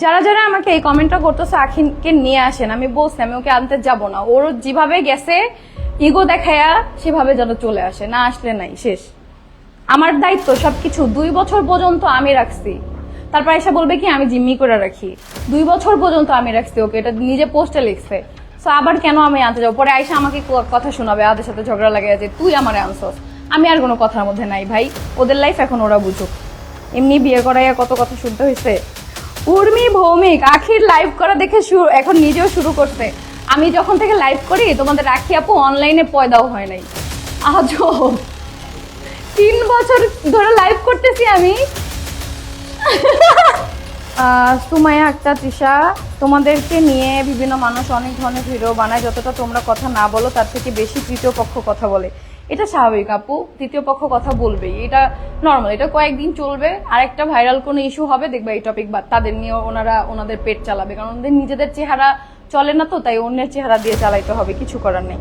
যারা যারা আমাকে এই কমেন্টটা করতেছে, আখিনকে নিয়ে আসেন, আমি বলছি, আমি ওকে আনতে যাব না। ওর যেভাবে গেছে ইগো দেখায়া সেভাবে যেন চলে আসে, না আসলে নাই, শেষ। আমার দায়িত্ব সবকিছু, দুই বছর পর্যন্ত আমি রাখছি। তারপর এসে বলবে কি, আমি জিম্মি করে রাখি। দুই বছর পর্যন্ত আমি রাখছি ওকে, এটা নিজে পোস্টে লিখছে। তো আবার কেন আমি আনতে যাব? পরে আইসা আমাকে কথা শোনাবে, আদের সাথে ঝগড়া লাগে যে, তুই আমার আনছস? আমি আর কোনো কথার মধ্যে নাই ভাই। ওদের লাইফ এখন ওরা বুঝুক। এমনি বিয়ে করাইয়া কত কথা শুনতে হয়েছে উর্মি ভৌমিক আখির লাইভ করা দেখে শুরু এখন নিজেও শুরু করছে। আমি যখন থেকে লাইভ করি তোমাদের রাখি আপু অনলাইনে পয়দাও হয় নাই। আজও তিন বছর ধরে লাইভ করতেছি আমি। আহ, সুমাইয়া আক্তার তৃষা তোমাদেরকে নিয়ে বিভিন্ন মানুষ অনেক ধরনের ভিডিও বানায়। যতটা তোমরা কথা না বলো তার থেকে বেশি তৃতীয় পক্ষ কথা বলে। এটা স্বাভাবিক, আপু। তৃতীয় পক্ষ কথা বলবে এটা নর্মাল এটা কয়েকদিন চলবে। আরেকটা ভাইরাল কোনো ইস্যু হবে, দেখবে এই টপিক বা তাদের নিয়ে ওনারা ওনাদের পেট চালাবে। কারণ ওদের নিজেদের চেহারা চলে না তো, তাই অন্যের চেহারা দিয়ে চালাইতে হবে, কিছু করার নেই।